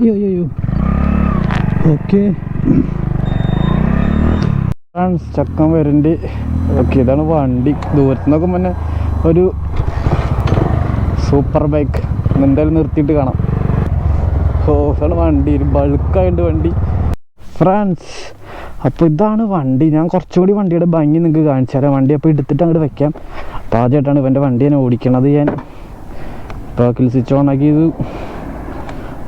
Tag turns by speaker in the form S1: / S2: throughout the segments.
S1: അയ്യോ അയ്യോ ഓക്കെ. ചക്കൻ വരുന്നുണ്ട് ഓക്കെ ഇതാണ് വണ്ടി. ദൂരത്ത് നിന്നൊക്കെ മുന്നേ ഒരു സൂപ്പർ ബൈക്ക് എന്തായാലും നിർത്തിയിട്ട് കാണാം. ഓ ഇതാണ് വണ്ടി. ഒരു ബൾക്കായിട്ട് വണ്ടി. ഫ്രാൻസ് അപ്പോൾ ഇതാണ് വണ്ടി. ഞാൻ കുറച്ചുകൂടി വണ്ടിയുടെ ഭംഗി നിങ്ങൾക്ക് കാണിച്ചു തരാം. വണ്ടി അപ്പോൾ എടുത്തിട്ട് അങ്ങോട്ട് വെക്കാം. അപ്പോൾ ആദ്യമായിട്ടാണ് ഇവന്റെ വണ്ടി ഞാൻ ഓടിക്കണത് ഞാൻ. ഇപ്പോൾ കിൽ സ്വിച്ച് ഓൺ ആക്കിയത്.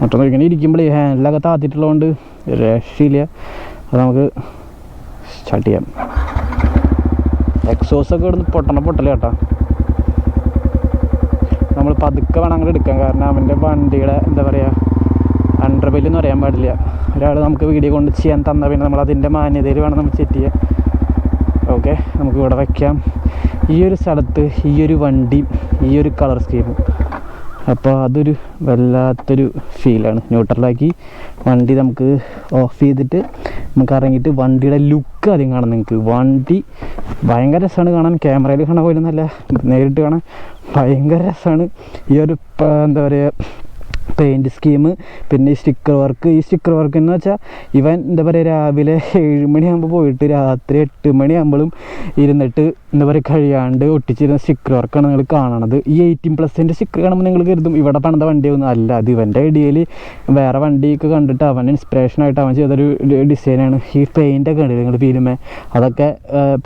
S1: മറ്റൊന്ന് ഇങ്ങനെ ഇരിക്കുമ്പോൾ ഹാൻഡിലൊക്കെ താത്തിട്ടുള്ളതുകൊണ്ട് രക്ഷയില്ല. അത് നമുക്ക് സ്റ്റാർട്ട് ചെയ്യാം. എക്സോസ് ഒക്കെ ഇവിടുന്ന് പൊട്ടണ പൊട്ടല കേട്ടോ. നമ്മൾ പതുക്കെ വേണം അങ്ങോട്ട് എടുക്കാൻ. കാരണം അവന്റെ വണ്ടിയുടെ എന്താ പറയുക അണ്ടർബെല്ല് എന്ന് പറയാൻ പാടില്ല. ഒരാൾ നമുക്ക് വീഡിയോ കൊണ്ട് ചെയ്യാൻ തന്ന പിന്നെ നമ്മൾ അതിന്റെ മാന്യതയിൽ വേണം നമ്മൾ സെറ്റ് ചെയ്യാൻ. ഓക്കെ നമുക്ക് ഇവിടെ വയ്ക്കാം ഈ ഒരു സ്ഥലത്ത് ഈ ഒരു വണ്ടി ഈ ഒരു കളർ സ്കീമും അപ്പോൾ അതൊരു വല്ലാത്തൊരു ഫീലാണ്. ന്യൂട്രലാക്കി വണ്ടി നമുക്ക് ഓഫ് ചെയ്തിട്ട് നമുക്ക് ഇറങ്ങിയിട്ട് വണ്ടിയുടെ ലുക്ക് ആദ്യം കാണാം നിങ്ങൾക്ക്. വണ്ടി ഭയങ്കര രസമാണ് കാണാൻ. ക്യാമറയിൽ കാണാൻ പോലും നല്ല നേരിട്ട് കാണാൻ. ഭയങ്കര രസമാണ്. ഈ ഒരു എന്താ പറയുക പെയിന്റ് സ്കീം പിന്നെ ഈ സ്റ്റിക്കർ വർക്ക് ഈ സ്റ്റിക്കർ വർക്ക് എന്ന് വെച്ചാൽ ഇവൻ എന്താ പറയുക രാവിലെ ഏഴ് മണിയാകുമ്പോൾ പോയിട്ട് രാത്രി എട്ട് മണിയാകുമ്പോഴും ഇരുന്നിട്ട് എന്താ പറയുക കഴിയാണ്ട് ഒട്ടിച്ചിരുന്ന സ്റ്റിക്കർ വർക്കാണ് നിങ്ങൾ കാണണത്. ഈ എയ്റ്റീൻ പ്ലസിന്റെ സ്റ്റിക്കർ കാണുമ്പോൾ നിങ്ങൾ കരുതും ഇവിടെ പണിത വണ്ടിയൊന്നും അല്ല അത് ഇവന്റെ ഐഡിയയിൽ വേറെ വണ്ടിയൊക്കെ കണ്ടിട്ട് അവൻ ഇൻസ്പിറേഷൻ ആയിട്ട് അവൻ ചെയ്തൊരു ഡിസൈനാണ് ഈ പെയിന്റൊക്കെ ഉണ്ട് നിങ്ങൾ ഫിലിമേ അതൊക്കെ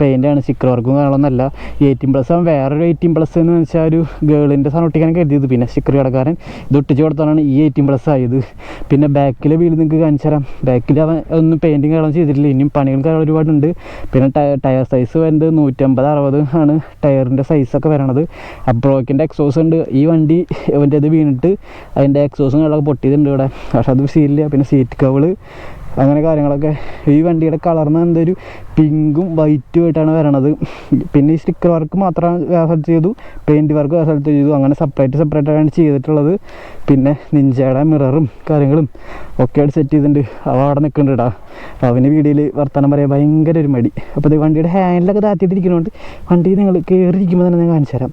S1: പെയിന്റാണ് സ്റ്റിക്കർ വർക്കും കാണുന്നല്ല ഈ എയ്റ്റീൻ പ്ലസ് അവൻ വേറൊരു എയ്റ്റീൻ പ്ലസ് എന്ന് വെച്ചാൽ ഒരു ഗേളിന്റെ സാധനം ഒട്ടിക്കാൻ കരുതിയത്. പിന്നെ സ്റ്റിക്കർ കടക്കാരൻ ഇത് ഒട്ടിച്ച് കൊടുത്താണ് ഈ എയ്റ്റീൻ പ്ലസ് ആയത് പിന്നെ ബാക്കിലെ വീട് നിങ്ങൾക്ക് കാണിച്ചു തരാം ബാക്കിൽ അവൻ ഒന്നും പെയിന്റിങ് കാരണം ചെയ്തിട്ടില്ല. ഇനിയും പണികൾ കാര്യങ്ങൾ ഒരുപാടുണ്ട്. പിന്നെ ടയർ സൈസ് വരുന്നത് നൂറ്റമ്പത് അറുപത് ആണ് ടയറിന്റെ സൈസൊക്കെ വരണത്. അബ്രോക്കിന്റെ എക്സോസ് ഉണ്ട്. ഈ വണ്ടി ഇവന്റെ ഇത് വീണിട്ട് അതിന്റെ എക്സോസും കാര്യങ്ങളൊക്കെ പൊട്ടിയതുണ്ട് ഇവിടെ. പക്ഷെ അത് സീലില്ല പിന്നെ സീറ്റ് കവൾ അങ്ങനെ കാര്യങ്ങളൊക്കെ. ഈ വണ്ടിയുടെ കളർന്ന് എന്തൊരു പിങ്കും വൈറ്റും ആയിട്ടാണ് വരണത്. പിന്നെ ഈ സ്റ്റിക്കർ വർക്ക് മാത്രമാണ് വേറെ സ്ഥലത്ത് ചെയ്തു പെയിന്റ് വർക്ക് വേറെ സ്ഥലത്ത് ചെയ്തു. അങ്ങനെ സെപ്പറേറ്റ് സെപ്പറേറ്റ് ആയിട്ടാണ് ചെയ്തിട്ടുള്ളത്. പിന്നെ നിഞ്ചയുടെ മിററും കാര്യങ്ങളും ഒക്കെ ആയിട്ട് സെറ്റ് ചെയ്തിട്ടുണ്ട്. അവ അവിടെ നിൽക്കുന്നുണ്ട് കേട്ടോ അവന് വീഡിയോയിൽ വർത്തമാനം പറയാൻ ഭയങ്കര ഒരു മടി. അപ്പോൾ ഇത് വണ്ടിയുടെ ഹാൻഡിലൊക്കെ താത്തിയിട്ടിരിക്കുന്നതുകൊണ്ട് വണ്ടി നിങ്ങൾ കയറിയിരിക്കുമ്പോൾ തന്നെ ഞാൻ കാണിച്ചു തരാം.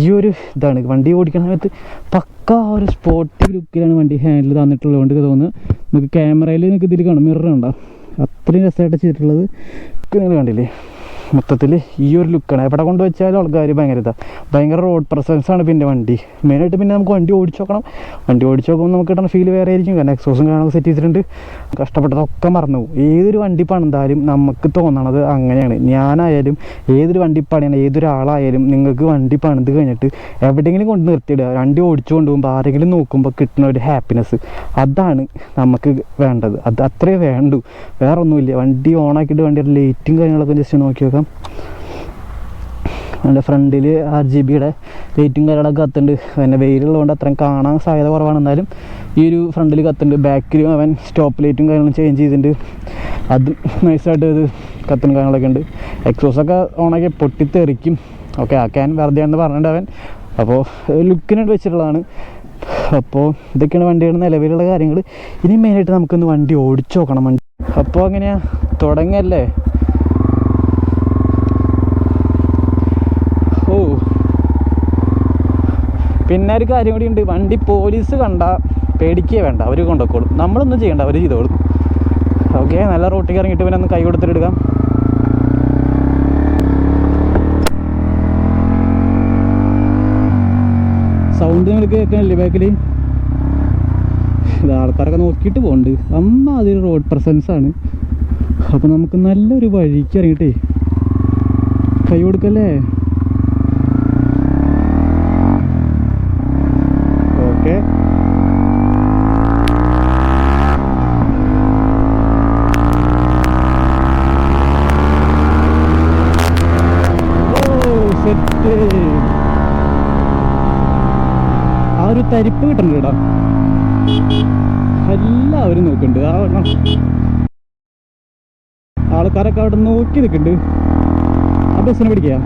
S1: ഈ ഒരു ഇതാണ്. വണ്ടി ഓടിക്കുന്ന സമയത്ത് പക്ക ഒരു സ്പോർട്ടി ലുക്കിലാണ് വണ്ടി ഹാൻഡിൽ തന്നിട്ടുള്ളത് കൊണ്ട് തോന്നുന്നു. നമുക്ക് ക്യാമറയിൽ നിങ്ങൾക്ക് ഇതിൽ കാണും. മിറർ ഉണ്ടാവും അത്രയും രസമായിട്ട് ചെയ്തിട്ടുള്ളത്. നിങ്ങൾ കണ്ടില്ലേ? മൊത്തത്തിൽ ഈ ഒരു ലുക്കാണ് എവിടെ കൊണ്ട് വെച്ചാലും ആൾക്കാർ ഭയങ്കര ഇതാ ഭയങ്കര റോഡ് പ്രസൻസാണ് പിന്നെ വണ്ടി. മെയിനായിട്ട് പിന്നെ നമുക്ക് വണ്ടി ഓടിച്ചു നോക്കണം. വണ്ടി ഓടിച്ചു നോക്കുമ്പോൾ നമുക്ക് കിട്ടുന്ന ഫീൽ വേറെ ആയിരിക്കും. കാരണം എക്സോസും കാണാൻ സെറ്റ് ചെയ്തിട്ടുണ്ട്. കഷ്ടപ്പെട്ടതൊക്കെ മറന്നു ഏതൊരു വണ്ടി പണിതാലും നമുക്ക് തോന്നണത് അങ്ങനെയാണ്. ഞാനായാലും ഏതൊരു വണ്ടി പണിയണം ഏതൊരാളായാലും നിങ്ങൾക്ക് വണ്ടി പണിത് കഴിഞ്ഞിട്ട് എവിടെയെങ്കിലും കൊണ്ട് നിർത്തിയിടുക. വണ്ടി ഓടിച്ചു കൊണ്ടുപോകുമ്പോൾ ആരെങ്കിലും നോക്കുമ്പോൾ കിട്ടുന്ന ഒരു ഹാപ്പിനെസ് അതാണ് നമുക്ക് വേണ്ടത്. അത് അത്രേ വേണ്ടു. വേറെ ഒന്നുമില്ല വണ്ടി ഓണാക്കിയിട്ട് വണ്ടിയുടെ ലൈറ്റും കാര്യങ്ങളൊക്കെ ജസ്റ്റ് നോക്കി നോക്കാം അതിന്റെ ഫ്രണ്ടിൽ ആർ ജി ബിയുടെ ലൈറ്റും കാര്യങ്ങളൊക്കെ കത്തുണ്ട് പിന്നെ വെയിലുള്ളതുകൊണ്ട് അത്രയും കാണാൻ സാധ്യത കുറവാണ്. എന്നാലും ഈ ഒരു ഫ്രണ്ടിൽ കത്തുണ്ട് ബാക്കിലും അവൻ സ്റ്റോപ്പ് ലൈറ്റും കാര്യങ്ങളും ചേഞ്ച് ചെയ്തിട്ടുണ്ട്. അതും നൈസായിട്ട് ഇത് കത്തുന്ന കാര്യങ്ങളൊക്കെ ഉണ്ട്. എക്സോസൊക്കെ ഓണാക്കി പൊട്ടിത്തെറിക്കും. ഓക്കെ ആക്കാൻ വെറുതെയാണെന്ന് പറഞ്ഞിട്ടുണ്ട് അവൻ. അപ്പോൾ ലുക്കിനായിട്ട് വെച്ചിട്ടുള്ളതാണ്. അപ്പോൾ ഇതൊക്കെയാണ് വണ്ടിയുടെ നിലവിലുള്ള കാര്യങ്ങൾ ഇനി മെയിനായിട്ട് നമുക്കൊന്ന് വണ്ടി ഓടിച്ചു നോക്കണം. വണ്ടി അപ്പോൾ അങ്ങനെയാണ് തുടങ്ങല്ലേ ഓ പിന്നെ ഒരു കാര്യം കൂടി ഉണ്ട്. വണ്ടി പോലീസ് കണ്ട പേടിക്കുക വേണ്ട. അവർ കൊണ്ടുപോയിക്കോളും നമ്മളൊന്നും ചെയ്യണ്ട. അവർ ചെയ്തോളും. ഓക്കെ നല്ല റോട്ടിൽ ഇറങ്ങിയിട്ട് പിന്നെ ഒന്ന് കൈ കൊടുത്തിട്ടെടുക്കാം സൗണ്ട് നിങ്ങൾ കേൾക്കണില്ലേ ബാക്കിൽ ഇത് ആൾക്കാരൊക്കെ നോക്കിയിട്ട് പോകുന്നുണ്ട് അന്ന് അതൊരു റോഡ് പ്രസൻസ് ആണ്. അപ്പോൾ നമുക്ക് നല്ലൊരു വഴിക്ക് ഇറങ്ങിയിട്ടേ കൈ കൊടുക്കല്ലേ? ഓക്കെ. സെറ്റ്. ആ ഒരു തരിപ്പ് കിട്ടണ്ട കേട്ടോ എല്ലാവരും നോക്കുന്നുണ്ട് ആ ആൾക്കാരൊക്കെ അവിടെ നോക്കി നിൽക്കുന്നുണ്ട് ആ ബസ്സിനെ പിടിക്കുക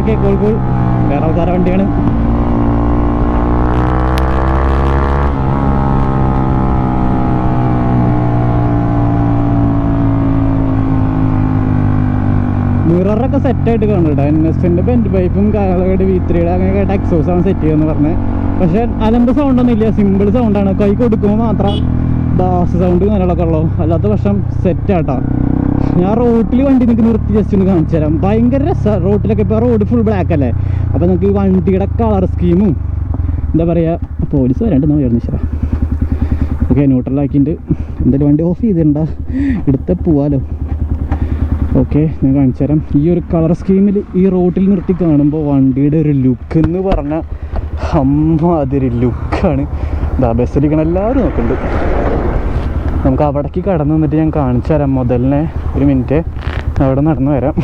S1: ഓക്കെ കൂൾ കൂൾ വേറെ അവതാര വണ്ടിയാണ്. മിററൊക്കെ സെറ്റായിട്ട് കാണുന്നുണ്ട് എൻ എസിന്റെ ബെൻഡ് പൈപ്പും കാളകളുടെ വി ത്രീയുടെ അങ്ങനെയൊക്കെ ആണ് സെറ്റ് ചെയ്യുമെന്ന് പറഞ്ഞത് പക്ഷേ അലമ്പ് സൗണ്ടൊന്നും ഇല്ല. സിമ്പിൾ സൗണ്ടാണ് കൈ കൊടുക്കുമ്പോൾ മാത്രം ബാസ് സൗണ്ട് കാര്യങ്ങളൊക്കെ ഉള്ളൂ. അല്ലാത്ത പക്ഷം സെറ്റാട്ടോ ഞാൻ റോട്ടിൽ വണ്ടി നിങ്ങൾക്ക് നിർത്തി ജസ്റ്റ് ഒന്ന് കാണിച്ചു തരാം. ഭയങ്കര രസമാണ് റോട്ടിലൊക്കെ ഇപ്പോൾ റോഡ് ഫുൾ ബ്ലാക്ക് അല്ലേ? അപ്പോൾ നമുക്ക് ഈ വണ്ടിയുടെ കളർ സ്കീമും എന്താ പറയുക പോലീസ് വരണ്ടെന്ന് വിചാരിച്ചു സാർ ഓക്കെ ന്യൂട്രലാക്കിയിട്ട് എന്തായാലും വണ്ടി ഓഫ് ചെയ്തിട്ടുണ്ട? എടുത്ത പോവാലോ. ഓക്കെ ഞാൻ കാണിച്ചു തരാം. ഈ ഒരു കളർ സ്കീമിൽ ഈ റോട്ടിൽ നിർത്തി കാണുമ്പോൾ വണ്ടിയുടെ ഒരു ലുക്ക് എന്ന് പറഞ്ഞാൽ അമ്മാതിരി ലുക്കാണ് ദാ ബസ്സിലിരിക്കണം എല്ലാവരും നോക്കുന്നുണ്ട് നമുക്ക് അവിടേക്ക് കടന്നു നിന്നിട്ട് ഞാൻ കാണിച്ചു തരാം മുതലിനെ. ഒരു മിനിറ്റ്. അവിടെ നടന്നു വരാം.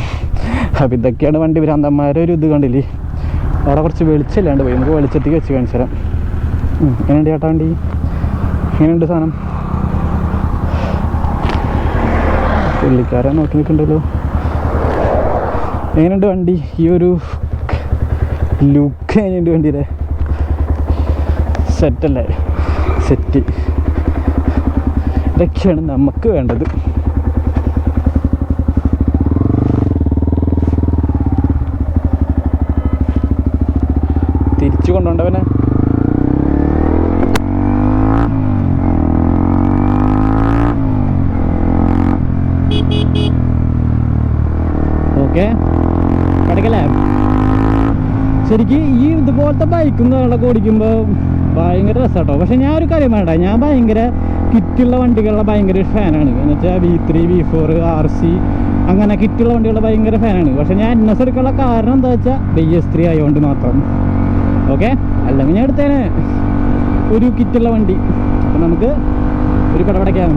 S1: അപ്പം ഇതൊക്കെയാണ് വണ്ടി ഭ്രാന്തന്മാരെ ഒരു ഇത് കണ്ടില്ലേ? അവിടെ കുറച്ച് വെളിച്ചമില്ലാണ്ട് പോയി. നമുക്ക് വെളിച്ചത്തേക്ക് വെച്ച് കാണിച്ചു തരാം. എങ്ങനെയുണ്ട് ചേട്ടാ വണ്ടി? എങ്ങനെയുണ്ട് സാധനം? പുള്ളിക്കാരെ നോക്കി നിൽക്കണ്ടല്ലോ. എങ്ങനെയുണ്ട് വണ്ടി? ഈ ഒരു ലുക്ക് എങ്ങനെയുണ്ട് വണ്ടിയുടെ? സെറ്റല്ലേ സെറ്റ് ഇതൊക്കെയാണ് നമുക്ക് വേണ്ടത്. തിരിച്ചു കൊണ്ടുണ്ടവനെ ഓക്കെ. ശരിക്കും ഈ ഇതുപോലത്തെ ബൈക്കും കാണൊക്കെ ഓടിക്കുമ്പോൾ ഭയങ്കര രസമാട്ടോ പക്ഷെ ഞാൻ ഒരു കാര്യം വേണ്ട ഞാൻ ഭയങ്കര കിറ്റുള്ള വണ്ടികളുടെ ഭയങ്കര ഫാനാണ് എന്ന് വെച്ചാൽ V three V four R C അങ്ങനെ കിറ്റുള്ള വണ്ടികളുടെ ഭയങ്കര ഫാനാണ് പക്ഷെ ഞാൻ എൻ എസ് എടുക്കാനുള്ള കാരണം എന്താ വെച്ചാൽ ബി എസ് ത്രീ ആയതുകൊണ്ട് മാത്രം. ഓക്കെ അല്ലെങ്കിൽ ഞാൻ എടുത്തേനെ. ഒരു കിറ്റുള്ള വണ്ടി. അപ്പം നമുക്ക് ഒരു കടപടയ്ക്കാം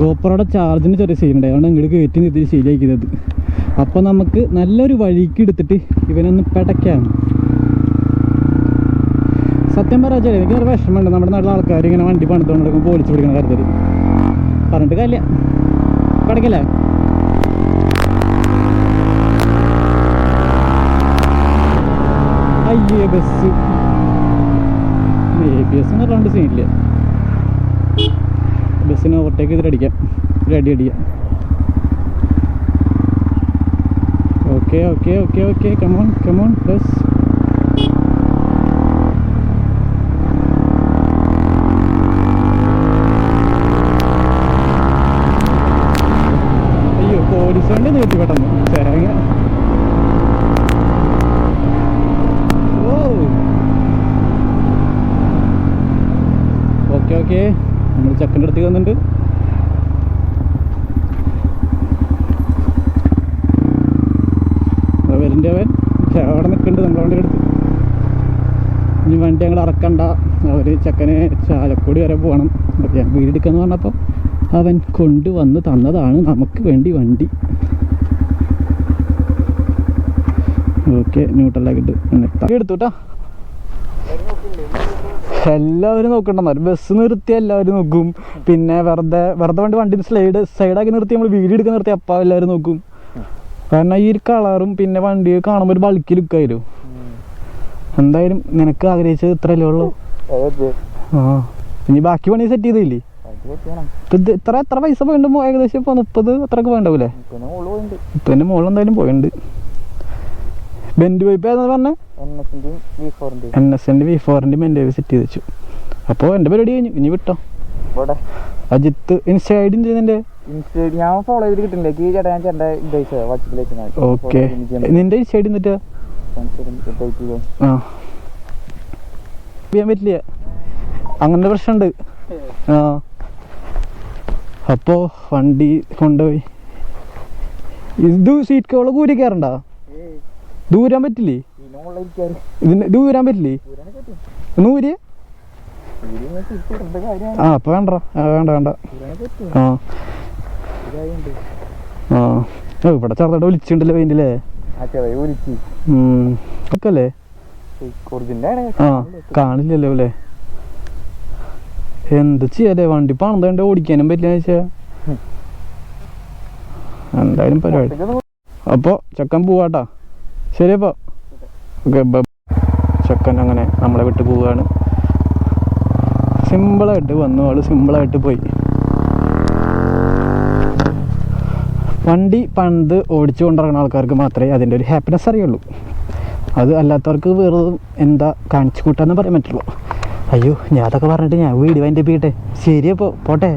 S1: ഗോപ്രോയുടെ ചാർജിന് ചെറിയ സീൻ ഉണ്ട്. അതുകൊണ്ട് ഇങ്ങോട്ട് കയറ്റി നിർത്തി ശരിയാക്കുന്നത് അപ്പോൾ നമുക്ക് നല്ലൊരു വഴിക്ക് എടുത്തിട്ട് ഇവനൊന്ന് പെടയ്ക്കാം. സത്യം പറയാച്ചാൽ എനിക്ക് ഒരു വിഷമമുണ്ട്. നമ്മുടെ നാട്ടിലെ ആൾക്കാർ ഇങ്ങനെ വണ്ടി പണിതുകൊണ്ട് നടക്കുമ്പോൾ പോലീസ് പിടിക്കുന്ന കാര്യത്തിൽ പറഞ്ഞിട്ട് കാര്യമില്ല. കിടക്കില്ലേ അയ്യേ ബസ്. എ ബി എസ് എന്ന് പറഞ്ഞാണ്ട് സീനില്ല ബസ്സിന് ഓവർടേക്ക് ചെയ്തിട്ട് അടിക്കാം. റെഡി അടി അടിക്കാം okay okay okay okay come on come on bus അയ്യോ പോലീസ് വണ്ടി നിർത്തി പെട്ടെന്ന് തേങ്ങ ഓ ഓക്കെ ഓക്കെ നമ്മൾ ചെക്കന്റെ അടുത്തേക്ക് വന്നിട്ടുണ്ട് അത് വരുന്നുണ്ട് അവൻ പക്ഷെ അവിടെ നിൽക്കുന്നുണ്ട് നമ്മുടെ വണ്ടിയുടെ അടുത്ത് ഇനി വണ്ടി ഞങ്ങൾ ഇറക്കണ്ട അവർ ചെക്കന് ചാലക്കുടി വരെ പോകണം. ഞാൻ വീടെടുക്കാന്ന് പറഞ്ഞപ്പോൾ അവൻ കൊണ്ടുവന്ന് തന്നതാണ്. നമുക്ക് വേണ്ടി വണ്ടി. ഓക്കെ ന്യൂട്രലാക്കിട്ട് നിർത്താം എടുത്തുട്ടാ എല്ലാവരും നോക്കണ്ടെന്നാ. ബസ് നിർത്തി എല്ലാവരും നോക്കും. പിന്നെ വെറുതെ വെറുതെ വണ്ടി വണ്ടി സ്ലൈഡ് സൈഡാക്കി നിർത്തി നമ്മൾ വീഡിയോ എടുക്കാൻ നിർത്തി അപ്പം എല്ലാവരും നോക്കും. കാരണം ഈ ഒരു കളറും പിന്നെ വണ്ടി കാണുമ്പോൾ ഒരു ബൾക്കി ലുക്കായിരുന്നു എന്തായാലും നിനക്ക് ആഗ്രഹിച്ചത് ഇത്രയല്ലേ ഉള്ളൂ? ആ. ഇനി ബാക്കി പണി സെറ്റ് ചെയ്തില്ലേ? ഇത്ര എത്ര പൈസ പോയിട്ടുണ്ട് ഏകദേശം ഇപ്പൊ മുപ്പത് അത്രയ്ക്ക് പോയിണ്ടാവൂലേ ഇപ്പൊ എന്റെ മോൾ എന്തായാലും പോയിണ്ട്. ബെൻഡ് വൈപ്പ് ഏതാ പറഞ്ഞേ? എൻ എസ് എന്റെ വി ഫോറിന്റെ ബെൻഡ് പൈപ്പ് സെറ്റ് ചെയ്ത് വെച്ചു. അപ്പോൾ എന്റെ പരിപാടി കഴിഞ്ഞു. ഇനി വിട്ടോ. അജിത്ത് ഇൻസ്റ്റൈഡും ചെയ്യുന്നുണ്ട്?
S2: ഞാൻ ഫോളോ ചെയ്ത് കിട്ടുന്നില്ല
S1: ഓക്കെ നിന്റെ ഇൻസ്റ്റൈഡ് എന്നിട്ട് ആ. ചെയ്യാൻ പറ്റില്ല? അങ്ങനെ പ്രശ്നമുണ്ട്. ആ. അപ്പോ വണ്ടി കൊണ്ടുപോയി. ഇത് സീറ്റ് കവൾ കൂരി കയറണ്ട ദൂരാൻ പറ്റില്ലേ? ഇതിന് ദൂരാൻ പറ്റില്ലേ? നൂര്? ആ അപ്പൊ വേണ്ട വേണ്ട വേണ്ട. ആ. ആ. ഇവിടെ ചെറുതായിട്ട് വിളിച്ചിട്ടുണ്ടല്ലോ പെയിന്റില്ലേ ആ കാണില്ലല്ലോ അല്ലേ? എന്ത് ചെയ്യാലേ വണ്ടി പണിതണ്ട് ഓടിക്കാനും പറ്റില്ല വെച്ചാ. എന്തായാലും പരിപാടി. അപ്പോൾ ചെക്കൻ പോവാട്ടാ. ശരി അപ്പോൾ ഓക്കെ ചെക്കൻ അങ്ങനെ നമ്മളെ വിട്ട് പോവുകയാണ് സിമ്പിളായിട്ട് വന്നു. ആൾ സിമ്പിളായിട്ട് പോയി. വണ്ടി പണ്ട് ഓടിച്ചു കൊണ്ടിറങ്ങുന്ന ആൾക്കാർക്ക് മാത്രമേ അതിന്റെ ഒരു ഹാപ്പിനെസ് അറിയുള്ളൂ. അത് അല്ലാത്തവർക്ക് വെറുതെ എന്താ കാണിച്ചു കൂട്ടാന്ന് പറയാൻ പറ്റുള്ളൂ. അയ്യോ ഞാൻ അതൊക്കെ പറഞ്ഞിട്ട് ഞാൻ വീഡിയോ അതിന്റെ പോയിട്ടെ ശരി അപ്പോൾ പോട്ടെ.